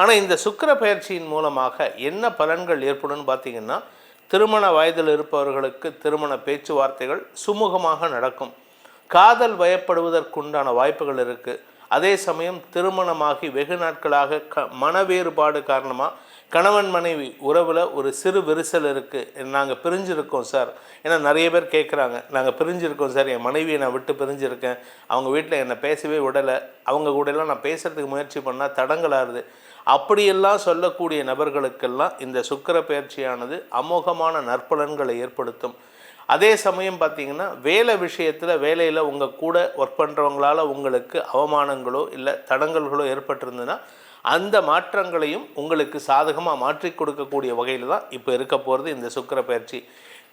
ஆனால் இந்த சுக்கிர பயிற்சியின் மூலமாக என்ன பலன்கள் ஏற்படும்னு பார்த்தீங்கன்னா திருமண வயதில் இருப்பவர்களுக்கு திருமண பேச்சுவார்த்தைகள் சுமூகமாக நடக்கும். காதல் வயப்படுவதற்குண்டான வாய்ப்புகள் இருக்குது அதே சமயம் திருமணமாகி வெகு நாட்களாக க மன வேறுபாடு காரணமாக கணவன் மனைவி உறவில் ஒரு சிறு விரிசல் இருக்குது நாங்கள் பிரிஞ்சிருக்கோம் சார். ஏன்னா நிறைய பேர் கேட்குறாங்க நாங்கள் பிரிஞ்சிருக்கோம் சார். என் மனைவியை நான் விட்டு பிரிஞ்சிருக்கேன். அவங்க வீட்டில் என்னை பேசவே விடலை. அவங்க கூடலாம் நான் பேசுகிறதுக்கு முயற்சி பண்ணால் தடங்கலாகுது அப்படியெல்லாம் சொல்லக்கூடிய நபர்களுக்கெல்லாம் இந்த சுக்கிர பயிற்சியானது அமோகமான நற்பலன்களை ஏற்படுத்தும். அதே சமயம் பார்த்தீங்கன்னா வேலை விஷயத்தில் வேலையில் உங்கள் கூட ஒர்க் பண்ணுறவங்களால உங்களுக்கு அவமானங்களோ இல்லை தடங்கல்களோ ஏற்பட்டிருந்ததுன்னா அந்த மாற்றங்களையும் உங்களுக்கு சாதகமாக மாற்றி கொடுக்கக்கூடிய வகையில் தான் இப்போ இருக்க போகிறது இந்த சுக்கர பயிற்சி.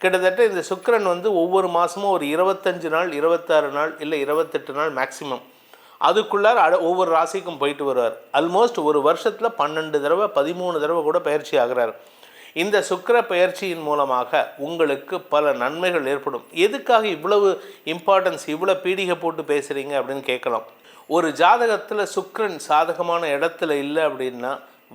கிட்டத்தட்ட இந்த சுக்கிரன் வந்து ஒவ்வொரு மாதமும் ஒரு இருபத்தஞ்சு நாள் இருபத்தாறு நாள் இல்லை இருபத்தெட்டு நாள் மேக்ஸிமம் அதுக்குள்ளார அட ஒவ்வொரு ராசிக்கும் போயிட்டு வருவார். ஆல்மோஸ்ட் ஒரு வருஷத்தில் பன்னெண்டு தடவை பதிமூணு தடவை கூட பயிற்சி ஆகிறார். இந்த சுக்கர பயிற்சியின் மூலமாக உங்களுக்கு பல நன்மைகள் ஏற்படும். எதுக்காக இவ்வளவு இம்பார்ட்டன்ஸ் இவ்வளோ பீடிகை போட்டு பேசுகிறீங்க அப்படின்னு கேட்கலாம். ஒரு ஜாதகத்தில் சுக்கரன் சாதகமான இடத்துல இல்லை அப்படின்னா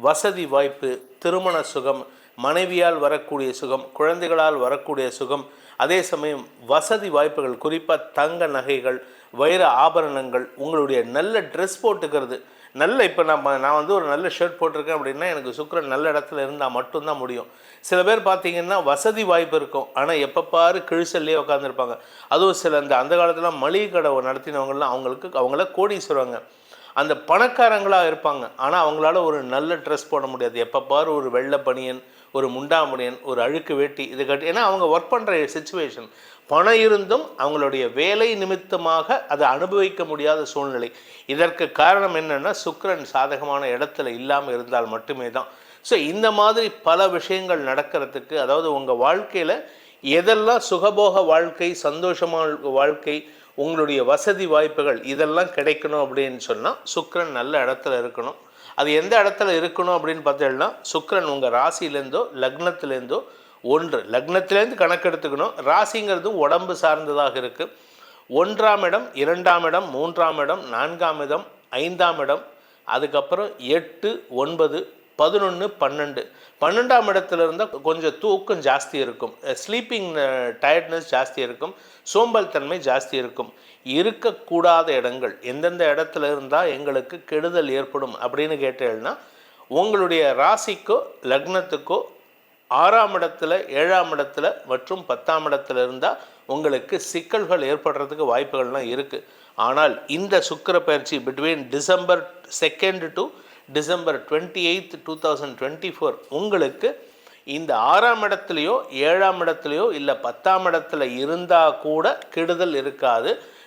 வசதி வாய்ப்பு திருமண சுகம் மனைவியால் வரக்கூடிய சுகம் குழந்தைகளால் வரக்கூடிய சுகம் அதே சமயம் வசதி வாய்ப்புகள் குறிப்பாக தங்க நகைகள் வைர ஆபரணங்கள் உங்களுடைய நல்ல ட்ரெஸ் போட்டுக்கிறது. நல்ல இப்போ நம்ம நான் வந்து ஒரு நல்ல ஷர்ட் போட்டிருக்கேன் அப்படின்னா எனக்கு சுக்கரன் நல்ல இடத்துல இருந்தால் மட்டும்தான் முடியும். சில பேர் பார்த்தீங்கன்னா வசதி வாய்ப்பு இருக்கும். ஆனால் எப்போ பாரு கிழிசல்லையே உட்காந்துருப்பாங்க அதுவும் சில இந்த அந்த காலத்தில் மளிகை கடை நடத்தினவங்கலாம் அவங்களுக்கு அவங்கள கோடீஸ்வரங்க. அந்த பணக்காரங்களாக இருப்பாங்க. ஆனால் அவங்களால ஒரு நல்ல ட்ரெஸ் போட முடியாது. எப்போ பாரு ஒரு வெள்ளை பனியன் ஒரு முண்டாமுடியன் ஒரு அழுக்கு வேட்டி இது கட்டி ஏன்னா அவங்க ஒர்க் பண்ணுற சுச்சுவேஷன் பணம் இருந்தும் அவங்களுடைய வேலை நிமித்தமாக அதை அனுபவிக்க முடியாத சூழ்நிலை. இதற்கு காரணம் என்னென்னா சுக்கரன் சாதகமான இடத்துல இல்லாமல் இருந்தால் மட்டுமே தான். ஸோ இந்த மாதிரி பல விஷயங்கள் நடக்கிறதுக்கு அதாவது உங்கள் வாழ்க்கையில் எதெல்லாம் சுகபோக வாழ்க்கை சந்தோஷமான வாழ்க்கை உங்களுடைய வசதி வாய்ப்புகள் இதெல்லாம் கிடைக்கணும் அப்படின்னு சொன்னால் சுக்கரன் நல்ல இடத்துல இருக்கணும். அது எந்த இடத்துல இருக்கணும் அப்படின்னு பார்த்தீங்கன்னா சுக்கரன் உங்கள் ராசியிலேருந்தோ லக்னத்துலேருந்தோ ஒன்று. லக்னத்திலேருந்து கணக்கெடுத்துக்கணும் ராசிங்கிறது உடம்பு சார்ந்ததாக இருக்குது ஒன்றாம் இடம் இரண்டாம் இடம் மூன்றாம் இடம் நான்காம் இடம் ஐந்தாம் இடம் அதுக்கப்புறம் எட்டு ஒன்பது பதினொன்று பன்னெண்டு. பன்னெண்டாம் இடத்துல இருந்தால் கொஞ்சம் தூக்கம் ஜாஸ்தி இருக்கும். ஸ்லீப்பிங் டயர்ட்னஸ் ஜாஸ்தி இருக்கும். சோம்பல் தன்மை ஜாஸ்தி இருக்கும். இருக்கக்கூடாத இடங்கள் எந்தெந்த இடத்துல இருந்தால் எங்களுக்கு கெடுதல் ஏற்படும் அப்படின்னு கேட்டேன்னா உங்களுடைய ராசிக்கோ லக்னத்துக்கோ ஆறாம் இடத்துல ஏழாம் இடத்துல மற்றும் பத்தாம் இடத்துல இருந்தால் உங்களுக்கு சிக்கல்கள் ஏற்படுறதுக்கு வாய்ப்புகள்லாம் இருக்குது ஆனால் இந்த சுக்கிர பயிற்சி between December second to December twenty eighth two thousand twenty four உங்களுக்கு இந்த ஆறாம் இடத்துலையோ ஏழாம் இடத்துலையோ இல்லை பத்தாம் இடத்துல இருந்தால் கூட கெடுதல் இருக்காது.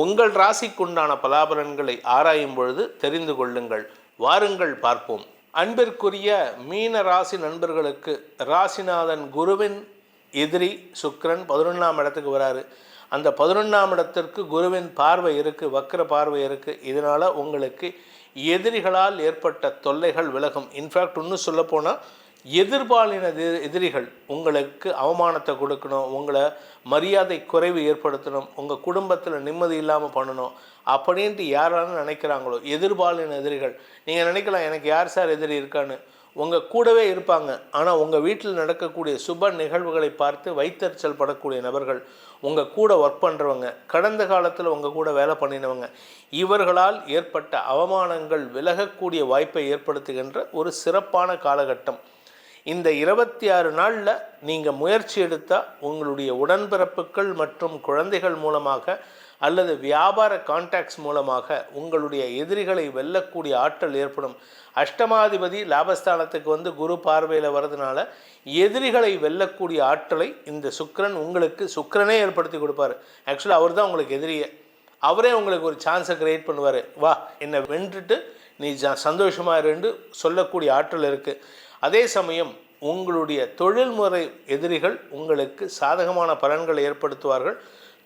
உங்கள் ராசிக்குண்டான பலாபலன்களை ஆராயும் பொழுது தெரிந்து கொள்ளுங்கள். வாருங்கள் பார்ப்போம். அன்பிற்குரிய மீன ராசி நண்பர்களுக்கு ராசிநாதன் குருவின் எதிரி சுக்கிரன் பதினொன்றாம் இடத்துக்கு வராரு. அந்த பதினொன்றாம் இடத்திற்கு குருவின் பார்வை இருக்குது வக்கர பார்வை இருக்குது இதனால் உங்களுக்கு எதிரிகளால் ஏற்பட்ட தொல்லைகள் விலகும். இன்ஃபேக்ட் இன்னும் சொல்லப்போனால் எதிர்பாலின எதி- எதிரிகள் உங்களுக்கு அவமானத்தை கொடுக்கணும் உங்களை மரியாதை குறைவு ஏற்படுத்தணும் உங்கள் குடும்பத்தில் நிம்மதி இல்லாமல் பண்ணணும் அப்படின்ட்டு யாராலும் நினைக்கிறாங்களோ எதிர்பாலின எதிரிகள். நீங்கள் நினைக்கலாம் எனக்கு யார் சார் எதிரி இருக்கான்னு. உங்கள் கூடவே இருப்பாங்க. ஆனால் உங்கள் வீட்டில் நடக்கக்கூடிய சுப நிகழ்வுகளை பார்த்து வைத்தறிச்சல் படக்கூடிய நபர்கள் உங்கள் கூட ஒர்க் பண்ணுறவங்க கடந்த காலத்தில் உங்கள் கூட வேலை பண்ணினவங்க இவர்களால் ஏற்பட்ட அவமானங்கள் விலகக்கூடிய வாய்ப்பை ஏற்படுத்துகின்ற ஒரு சிறப்பான காலகட்டம். இந்த இருபத்தி ஆறு நாளில் நீங்கள் முயற்சி எடுத்தால் உங்களுடைய உடன்பிறப்புகள் மற்றும் குழந்தைகள் மூலமாக அல்லது வியாபார கான்டாக்ட்ஸ் மூலமாக உங்களுடைய எதிரிகளை வெல்லக்கூடிய ஆற்றல் ஏற்படும். அஷ்டமாதிபதி லாபஸ்தானத்துக்கு வந்து குரு பார்வையில் வர்றதுனால எதிரிகளை வெல்லக்கூடிய ஆற்றலை இந்த சுக்கரன் உங்களுக்கு சுக்கரனே ஏற்படுத்தி கொடுப்பார். ஆக்சுவலாக அவர் தான் உங்களுக்கு எதிரியே. அவரே உங்களுக்கு ஒரு சான்ஸை கிரியேட் பண்ணுவார். வா என்னை வென்றுட்டு நீ ஜ சந்தோஷமாக இருந்து சொல்லக்கூடிய ஆற்றல் இருக்குது அதே சமயம் உங்களுடைய தொழில்முறை எதிரிகள் உங்களுக்கு சாதகமான பலன்களை ஏற்படுத்துவார்கள்.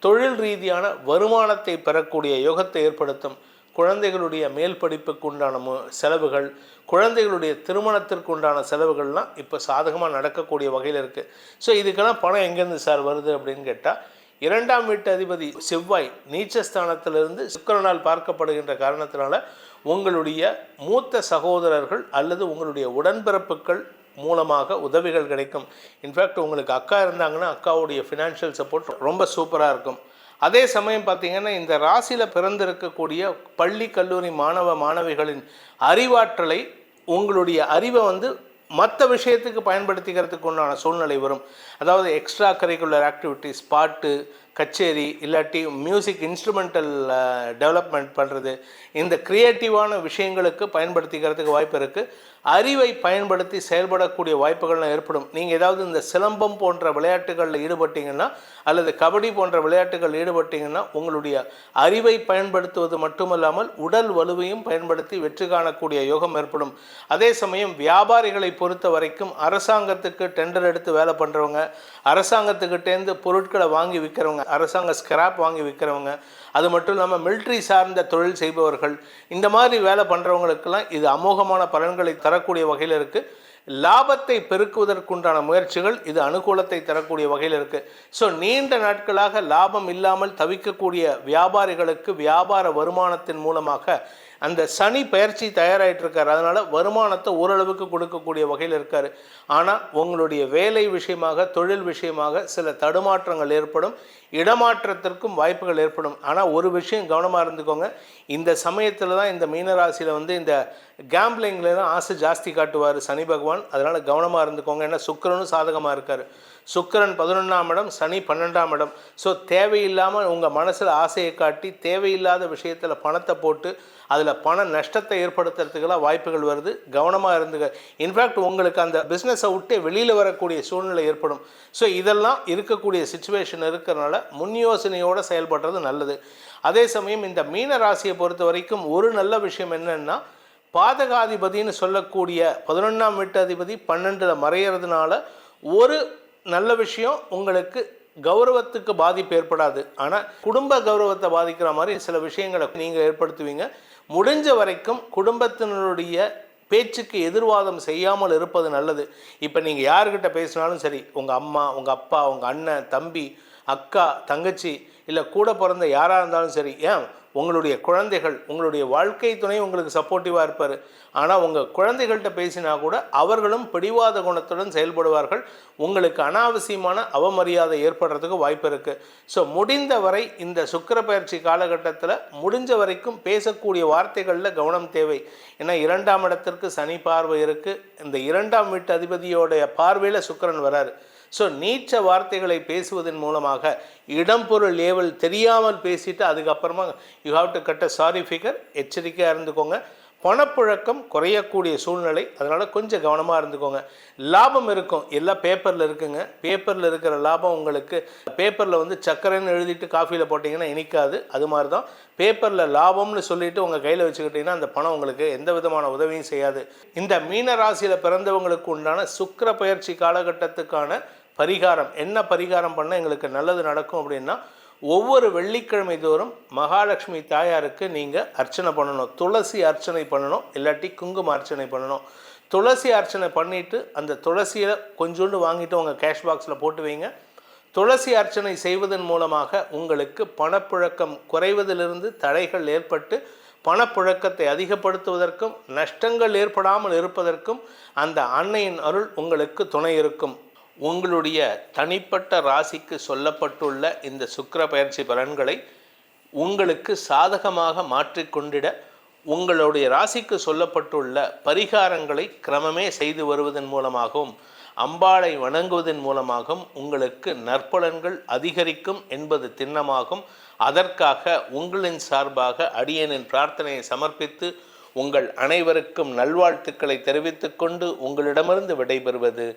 தொழில் ரீதியான வருமானத்தை பெறக்கூடிய யோகத்தை ஏற்படுத்தும். குழந்தைகளுடைய மேல் படிப்புக்கு உண்டான மு செலவுகள் குழந்தைகளுடைய திருமணத்திற்கு உண்டான செலவுகள்லாம் இப்போ சாதகமாக நடக்கக்கூடிய வகையில் இருக்குது ஸோ இதுக்கெல்லாம் பணம் எங்கேருந்து சார் வருது அப்படின்னு கேட்டால் இரண்டாம் வீட்டு அதிபதி செவ்வாய் நீச்சஸ்தானத்திலிருந்து சுக்கிரனால் பார்க்கப்படுகின்ற காரணத்தினால உங்களுடைய மூத்த சகோதரர்கள் அல்லது உங்களுடைய உடன்பிறப்புகள் மூலமாக உதவிகள் கிடைக்கும். இன்ஃபேக்ட் உங்களுக்கு அக்கா இருந்தாங்கன்னா அக்காவுடைய ஃபினான்ஷியல் சப்போர்ட் ரொம்ப சூப்பராக இருக்கும். அதே சமயம் பார்த்தீங்கன்னா இந்த ராசியில் பிறந்திருக்கக்கூடிய பள்ளி கல்லூரி மாணவ மாணவிகளின் அறிவாற்றலை உங்களுடைய அறிவை வந்து மற்ற விஷயத்துக்கு பயன்படுத்திக்கிறதுக்கு உண்டான சூழ்நிலை வரும். அதாவது எக்ஸ்ட்ரா கரிக்குலர் ஆக்டிவிட்டிஸ் பாட்டு கச்சேரி இல்லாட்டி மியூசிக் இன்ஸ்ட்ருமெண்டல் டெவலப்மெண்ட் பண்ணுறது இந்த க்ரியேட்டிவான விஷயங்களுக்கு பயன்படுத்திக்கிறதுக்கு வாய்ப்பு இருக்குது அறிவை பயன்படுத்தி செயல்படக்கூடிய வாய்ப்புகள்லாம் ஏற்படும். நீங்கள் ஏதாவது இந்த சிலம்பம் போன்ற விளையாட்டுகளில் ஈடுபட்டீங்கன்னா அல்லது கபடி போன்ற விளையாட்டுகள் ஈடுபட்டீங்கன்னா உங்களுடைய அறிவை பயன்படுத்துவது மட்டுமல்லாமல் உடல் வலுவையும் பயன்படுத்தி வெற்றி காணக்கூடிய யோகம் ஏற்படும். அதே சமயம் வியாபாரிகளை பொறுத்த வரைக்கும் அரசாங்கத்துக்கு டெண்டர் எடுத்து வேலை பண்ணுறவங்க அரசாங்கத்துக்கிட்டேருந்து பொருட்களை வாங்கி விற்கிறவங்க அரசாங்க ஸ்கிராப் வாங்கி விற்கிறவங்க அது மட்டும் இல்லாமல் மிலிட்ரி சார்ந்த தொழில் செய்பவர்கள் இந்த மாதிரி வேலை பண்ணுறவங்களுக்கெல்லாம் இது அமோகமான பலன்களை தரக்கூடிய வகையில் இருக்குது லாபத்தை பெருக்குவதற்குண்டான முயற்சிகள் இது அனுகூலத்தை தரக்கூடிய வகையில் இருக்குது ஸோ நீண்ட நாட்களாக லாபம் இல்லாமல் தவிக்கக்கூடிய வியாபாரிகளுக்கு வியாபார வருமானத்தின் மூலமாக அந்த சனி பயிற்சி தயாராகிட்டு இருக்காரு அதனால் வருமானத்தை ஓரளவுக்கு கொடுக்கக்கூடிய வகையில் இருக்கார். ஆனால் உங்களுடைய வேலை விஷயமாக தொழில் விஷயமாக சில தடுமாற்றங்கள் ஏற்படும். இடமாற்றத்திற்கும் வாய்ப்புகள் ஏற்படும். ஆனால் ஒரு விஷயம் கவனமாக இருந்துக்கோங்க. இந்த சமயத்தில் தான் இந்த மீனராசியில் வந்து இந்த கேம்பிளிங்கில் தான் ஆசை ஜாஸ்தி காட்டுவார் சனி பகவான். அதனால் கவனமாக இருந்துக்கோங்க. ஏன்னா சுக்கிரனும் சாதகமாக இருக்கார். சுக்கிரன் பதினொன்றாம் இடம் சனி பன்னெண்டாம் இடம். ஸோ தேவையில்லாமல் உங்கள் மனசில் ஆசையை காட்டி தேவையில்லாத விஷயத்தில் பணத்தை போட்டு அதில் பண நஷ்டத்தை ஏற்படுத்துறதுக்கெல்லாம் வாய்ப்புகள் வருது. கவனமாக இருந்துங்க இன்ஃபேக்ட் உங்களுக்கு அந்த பிஸ்னஸை விட்டு வெளியில் வரக்கூடிய சூழ்நிலை ஏற்படும். ஸோ இதெல்லாம் இருக்கக்கூடிய சுச்சுவேஷன் இருக்கிறனால முன் யோசனையோடு செயல்படுறது நல்லது. அதே சமயம் இந்த மீன ராசியை பொறுத்த வரைக்கும் ஒரு நல்ல விஷயம் என்னென்னா பாதகாதிபதின்னு சொல்லக்கூடிய பதினொன்றாம் வீட்டு அதிபதி பன்னெண்டில் மறையிறதுனால ஒரு நல்ல விஷயம் உங்களுக்கு கௌரவத்துக்கு பாதிப்பு ஏற்படாது. ஆனால் குடும்ப கௌரவத்தை பாதிக்கிற மாதிரி சில விஷயங்களை நீங்கள் ஏற்படுத்துவீங்க. முடிஞ்ச வரைக்கும் குடும்பத்தினருடைய பேச்சுக்கு எதிர்வாதம் செய்யாமல் இருப்பது நல்லது. இப்போ நீங்கள் யாருக்கிட்ட பேசினாலும் சரி உங்கள் அம்மா உங்கள் அப்பா உங்கள் அண்ணன் தம்பி அக்கா தங்கச்சி இல்லை கூட பிறந்த யாராக இருந்தாலும் சரி ஏன் உங்களுடைய குழந்தைகள் உங்களுடைய வாழ்க்கை துணை உங்களுக்கு சப்போர்ட்டிவாக இருப்பார். ஆனால் உங்கள் குழந்தைகள்கிட்ட பேசினா கூட அவர்களும் பிடிவாத குணத்துடன் செயல்படுவார்கள். உங்களுக்கு அனாவசியமான அவமரியாதை ஏற்படுறதுக்கு வாய்ப்பு இருக்குது ஸோ முடிந்த வரை இந்த சுக்கிர பயிற்சி காலகட்டத்தில் முடிஞ்ச வரைக்கும் பேசக்கூடிய வார்த்தைகளில் கவனம் தேவை. ஏன்னா இரண்டாம் இடத்திற்கு சனி பார்வை இருக்குது இந்த இரண்டாம் வீட்டு அதிபதியோடைய பார்வையில் சுக்கிரன் வராரு. ஸோ நீச்ச வார்த்தைகளை பேசுவதன் மூலமாக இடம்பொருள் ஏவல் தெரியாமல் பேசிட்டு அதுக்கப்புறமா you have to cut a sorry figure எச்சரிக்கையாக இருந்துக்கோங்க. பணப்புழக்கம் குறையக்கூடிய சூழ்நிலை. அதனால் கொஞ்சம் கவனமாக இருந்துக்கோங்க. லாபம் இருக்கும். எல்லாம் பேப்பரில் இருக்குங்க. பேப்பரில் இருக்கிற லாபம் உங்களுக்கு பேப்பரில் வந்து சக்கரைன்னு எழுதிட்டு காஃபியில் போட்டிங்கன்னா இனிக்காது. அது மாதிரி தான் பேப்பரில் லாபம்னு சொல்லிட்டு உங்கள் கையில் வச்சுக்கிட்டிங்கன்னா அந்த பணம் உங்களுக்கு எந்த விதமான உதவியும் செய்யாது. இந்த மீன ராசியில் பிறந்தவங்களுக்கு உண்டான சுக்கிர பயிற்சி காலகட்டத்துக்கான பரிகாரம். என்ன பரிகாரம் பண்ணால் எங்களுக்கு நல்லது நடக்கும் அப்படின்னா ஒவ்வொரு வெள்ளிக்கிழமை தோறும் மகாலட்சுமி தாயாருக்கு நீங்கள் அர்ச்சனை பண்ணணும். துளசி அர்ச்சனை பண்ணணும் இல்லாட்டி குங்கும அர்ச்சனை பண்ணணும். துளசி அர்ச்சனை பண்ணிவிட்டு அந்த துளசியை கொஞ்சோண்டு வாங்கிட்டு உங்கள் கேஷ் பாக்ஸில் போட்டு வைங்க. துளசி அர்ச்சனை செய்வதன் மூலமாக உங்களுக்கு பணப்புழக்கம் குறைவதிலிருந்து தடைகள் ஏற்பட்டு பணப்புழக்கத்தை அதிகப்படுத்துவதற்கும் நஷ்டங்கள் ஏற்படாமல் இருப்பதற்கும் அந்த அன்னையின் அருள் உங்களுக்கு துணை இருக்கும். உங்களுடைய தனிப்பட்ட ராசிக்கு சொல்லப்பட்டுள்ள இந்த சுக்கர பயிற்சி பலன்களை உங்களுக்கு சாதகமாக மாற்றிக்கொண்டிட உங்களுடைய ராசிக்கு சொல்லப்பட்டுள்ள பரிகாரங்களை கிரமமே செய்து வருவதன் மூலமாகவும் அம்பாளை வணங்குவதன் மூலமாகவும் உங்களுக்கு நற்பலன்கள் அதிகரிக்கும் என்பது திண்ணமாகும். அதற்காக உங்களின் சார்பாக அடியனின் பிரார்த்தனையை சமர்ப்பித்து உங்கள் அனைவருக்கும் நல்வாழ்த்துக்களை தெரிவித்துக்கொண்டு உங்களிடமிருந்து விடைபெறுவது